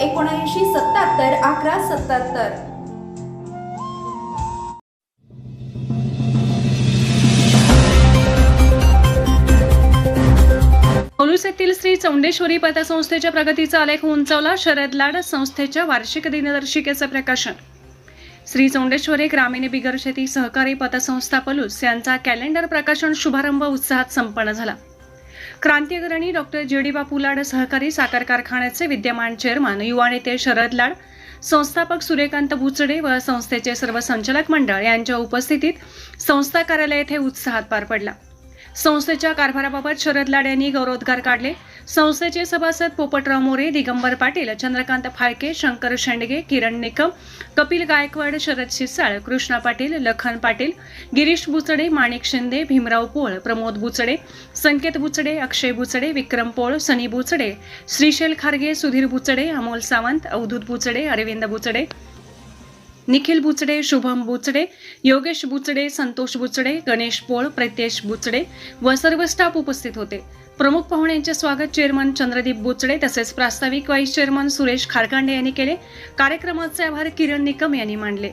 एकोणऐंशी सत्याहत्तर अकरा सत्याहत्तर. पोलूस येथील श्री चौंडेश्वरी पतसंस्थेच्या प्रगतीचा आलेख उंचावला शरद लाड संस्थेच्या वार्षिक दिनदर्शिकेचं प्रकाशन. श्री चौंडेश्वरी ग्रामीण बिगर शेती सहकारी पतसंस्था पलूस यांचा कॅलेंडर प्रकाशन शुभारंभ उत्साहात संपन्न झाला. क्रांतिअग्रणी डॉक्टर जे डी बापू लाड सहकारी साखर कारखान्याचे विद्यमान चेअरमन युवा नेते शरद लाड संस्थापक सूर्यकांत बुचडे व संस्थेचे सर्व संचालक मंडळ यांच्या उपस्थितीत संस्था कार्यालय येथे उत्साहात पार पडला. संस्थेच्या कारभाराबाबत शरद लाड यांनी गौरवोद्गार काढले. संस्थेचे सभासद पोपटराव मोरे दिगंबर पाटील चंद्रकांत फाळके शंकर शेंडगे किरण निकम कपिल गायकवाड शरद शिसाळ कृष्णा पाटील लखन पाटील गिरीश बुचडे माणिक शिंदे भीमराव पोळ प्रमोद बुचडे संकेत बुचडे अक्षय बुचडे विक्रम पोळ सनी बुचडे श्रीशैल खारगे सुधीर बुचडे अमोल सावंत अवधूत बुचडे अरविंद बुचडे निखिल बुचडे शुभम बुचडे योगेश बुचडे संतोष बुचडे गणेश पोळ प्रत्येश बुचडे व सर्व स्टाफ उपस्थित होते. प्रमुख पाहुण्यांचे स्वागत चेअरमन चंद्रदीप बुचडे तसेच प्रास्ताविक वाईस चेअरमन सुरेश खारकांडे यांनी केले. कार्यक्रमाचे आभार किरण निकम यांनी मानले.